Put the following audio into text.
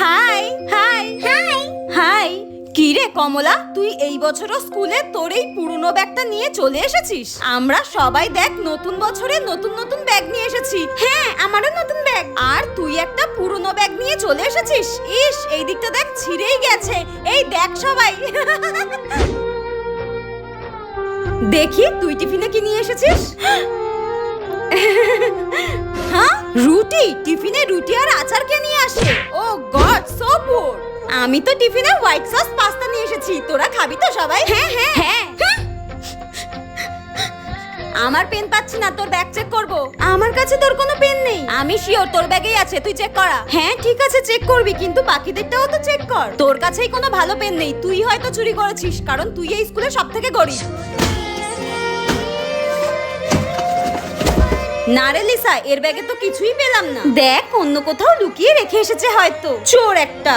High high high. High, কি রে কমলা? তুই এই বছরও স্কুলে তোর এই পুরনো ব্যাগটা নিয়ে চলে এসেছিস? আমরা সবাই দেখ নতুন বছরে নতুন নতুন ব্যাগ নিয়ে এসেছি। হ্যাঁ আমারও নতুন ব্যাগ। আর তুই একটা পুরনো ব্যাগ নিয়ে চলে এসেছিস? ইস, এই দিকটা দেখ ছিঁড়েই গেছে। এই দেখ সবাই। দেখি, তুই টিফিনে কি নিয়ে এসেছিস? হ্যাঁ রুটি। টিফিনে রুটি আর আচার কে নিয়ে আমি তো টিফিনে হোয়াইট সস পাস্তা নিয়ে এসেছি। তোরা খাবি তো সবাই? হ্যাঁ হ্যাঁ। হ্যাঁ। আমার পেন পাচ্ছি না তোর ব্যাগ চেক করব। আমার কাছে তোর কোনো পেন নেই। আমি শিওর তোর ব্যাগেই আছে তুই চেক করা। হ্যাঁ ঠিক আছে চেক করবি কিন্তু বাকিদেরটাও তো চেক কর। তোর কাছেই কোনো ভালো পেন নেই তুই হয়তো চুরি করেছিস কারণ তুই এই স্কুলে সব থেকে গরিব। না রে লিসা এর ব্যাগে তো কিছুই পেলাম না। দেখ অন্য কোথাও লুকিয়ে রেখে এসেছে হয়তো। চোর একটা।